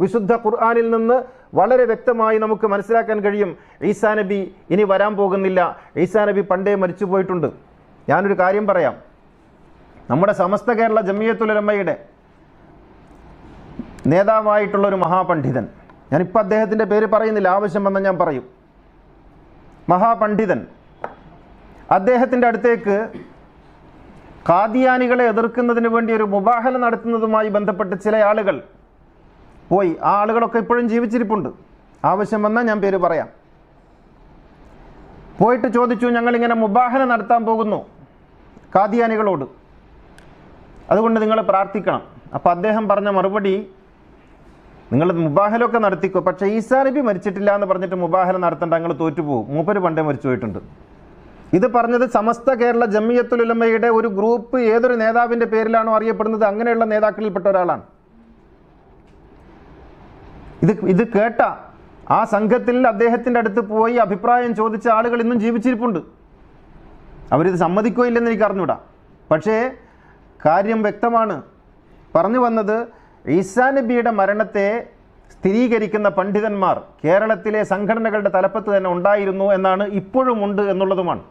വിശുദ്ധ ഖുർആാനിൽ നിന്ന് വളരെ വ്യക്തമായി നമുക്ക് മനസ്സിലാക്കാൻ കഴിയും ഈസാ നബി ഇനി വരാൻ പോകുന്നില്ല. ഈസാ നബി പണ്ടേ മരിച്ചു പോയിട്ടുണ്ട്. ഞാനൊരു കാര്യം പറയാം. നമ്മുടെ സമസ്ത കേരള ജമിയത്തുലമ്മയുടെ നേതാവായിട്ടുള്ള ഒരു മഹാപണ്ഡിതൻ. ഞാനിപ്പോൾ അദ്ദേഹത്തിന്റെ പേര് പറയുന്നില്ല ആവശ്യം വന്നാൽ ഞാൻ പറയും. മഹാപണ്ഡിതൻ. അദ്ദേഹത്തിന്റെ അടുത്തേക്ക് കാദിയാനികളെ എതിർക്കുന്നതിന് വേണ്ടി ഒരു മുബാഹല നടത്തുന്നതുമായി ബന്ധപ്പെട്ട് ചില ആളുകൾ പോയി. ആ ആളുകളൊക്കെ ഇപ്പോഴും ജീവിച്ചിരിപ്പുണ്ട്. ആവശ്യം വന്നാൽ ഞാൻ പേര് പറയാം. പോയിട്ട് ചോദിച്ചു ഞങ്ങളിങ്ങനെ മുബാഹന നടത്താൻ പോകുന്നു കാദിയാനികളോട് അതുകൊണ്ട് നിങ്ങൾ പ്രാർത്ഥിക്കണം. അപ്പോൾ അദ്ദേഹം പറഞ്ഞ മറുപടി നിങ്ങൾ മുബാഹലൊക്കെ നടത്തിക്കോ. പക്ഷേ ഈസാ നബി മരിച്ചിട്ടില്ല എന്ന് പറഞ്ഞിട്ട് മുബാഹല നടത്തേണ്ട. ഞങ്ങൾ തോറ്റുപോകും. മൂപ്പര് പണ്ടേ മരിച്ചു പോയിട്ടുണ്ട്. ഇത് പറഞ്ഞത് സമസ്ത കേരള ജമിയത്തുലുലമയുടെ ഒരു ഗ്രൂപ്പ് ഏതൊരു നേതാവിന്റെ പേരിലാണോ അറിയപ്പെടുന്നത്? അങ്ങനെയുള്ള നേതാക്കളിൽപ്പെട്ട ഒരാളാണ്. ഇത് ഇത് കേട്ട ആ സംഘത്തിൽ അദ്ദേഹത്തിന്റെ അടുത്ത് പോയി അഭിപ്രായം ചോദിച്ച ആളുകൾ ഇന്നും ജീവിച്ചിരിപ്പുണ്ട്. അവരിത് സമ്മതിക്കോ ഇല്ലെന്ന് എനിക്ക് അറിഞ്ഞൂടാ. പക്ഷേ കാര്യം വ്യക്തമാണ്. പറഞ്ഞു വന്നത് ഈസാ നബിയുടെ മരണത്തെ സ്ഥിരീകരിക്കുന്ന പണ്ഡിതന്മാർ കേരളത്തിലെ സംഘടനകളുടെ തലപ്പത്ത് തന്നെ ഉണ്ടായിരുന്നു എന്നാണ് ഇപ്പോഴും ഉണ്ട് എന്നുള്ളതുമാണ്.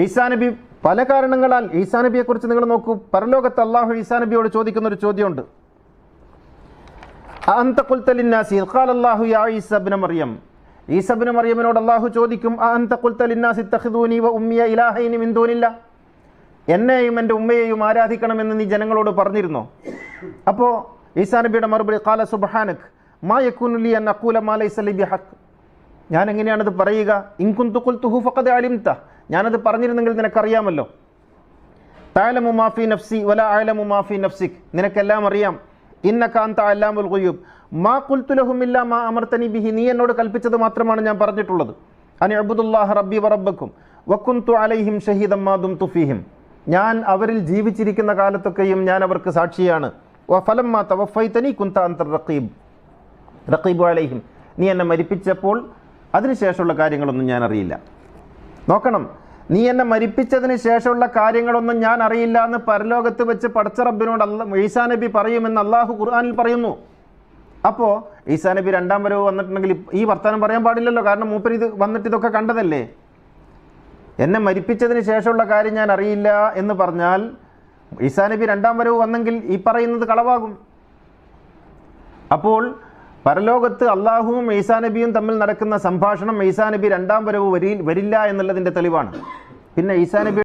ഈസാ നബി പല കാരണങ്ങളാൽ ഈസാ നബിയെക്കുറിച്ച് നിങ്ങൾ നോക്കൂ പരലോകത്ത് അള്ളാഹു ഈസാ നബിയോട് ചോദിക്കുന്ന ഒരു ചോദ്യമുണ്ട്. അഅന്ത ഖുൽത ലിന്നാസി? ഇദ് ഖാല യാ ഈസ ഇബ്ന മറിയം. ഈസ ഇബ്ന മറിയമിനോട് അള്ളാഹു ചോദിക്കും അഅന്ത ഖുൽത ലിന്നാസി ഇത്തഖിദൂനി വ ഉമ്മിയ ഇലാഹൈനി മിൻ ദൂനില്ല? എന്നെയും എന്റെ ഉമ്മയെയും ആരാധിക്കണമെന്ന് നീ ജനങ്ങളോട് പറഞ്ഞിരുന്നോ? അപ്പോൾ ഈസാ നബിയുടെ മറുപടി കാല സുബ്ഹാനക് മാ യകൂനു എന്ന അൻ അഖൂല മാ ലൈസ ലി ബിഹഖ്. ഞാൻ എങ്ങനെയാണത് പറയുക ഇൻകുന്തു ഖുൽതുഹു ഫഖദ് അലിംത. ഞാനത് പറഞ്ഞിരുന്നെങ്കിൽ നിനക്കറിയാമല്ലോ. താലമു മാഫി നഫ്സി വല ആലമു മാഫി നഫ്സിക്. നിനക്കെല്ലാം അറിയാം. ഇന്നക അന്ത അല്ലാമുൽ ഗുയൂബ്. മാ കുൽത്തുലഹുമില്ല മാ അമർത്തനി ബിഹി. നീ എന്നോട് കൽപ്പിച്ചത് മാത്രമാണ് ഞാൻ പറഞ്ഞിട്ടുള്ളത്. അനി അബുദുല്ലാഹ് റബ്ബി വറബ്ബക്കും വക്കുന്തു അലൈഹിം ഷഹീദമ്മാദും മാ ദുംതു ഫീഹിം. ഞാൻ അവരിൽ ജീവിച്ചിരിക്കുന്ന കാലത്തൊക്കെയും ഞാൻ അവർക്ക് സാക്ഷിയാണ്. അലൈഹിം. നീ എന്നെ മരിപ്പിച്ചപ്പോൾ അതിനുശേഷമുള്ള കാര്യങ്ങളൊന്നും ഞാൻ അറിയില്ല. നോക്കണം. നീ എന്നെ മരിപ്പിച്ചതിന് ശേഷമുള്ള കാര്യങ്ങളൊന്നും ഞാൻ അറിയില്ല എന്ന് പരലോകത്ത് വെച്ച് പടച്ചറബിനോട് അല്ല ഈസാ നബി പറയുമെന്ന് അള്ളാഹു ഖുർആാനിൽ പറയുന്നു. അപ്പോൾ ഈസാ നബി രണ്ടാം വരവ് വന്നിട്ടുണ്ടെങ്കിൽ ഈ വർത്തമാനം പറയാൻ പാടില്ലല്ലോ. കാരണം മൂപ്പർ ഇത് വന്നിട്ട് ഇതൊക്കെ കണ്ടതല്ലേ? എന്നെ മരിപ്പിച്ചതിന് ശേഷമുള്ള കാര്യം ഞാൻ അറിയില്ല എന്ന് പറഞ്ഞാൽ ഈസാ നബി രണ്ടാം വരവ് വന്നെങ്കിൽ ഈ പറയുന്നത് കളവാകും. അപ്പോൾ പരലോകത്ത് അള്ളാഹുവും ഈസാ നബിയും തമ്മിൽ നടക്കുന്ന സംഭാഷണം ഈസാ നബി രണ്ടാം വരവ് വരി വരില്ല എന്നുള്ളതിന്റെ തെളിവാണ്. പിന്നെ ഈസാ നബി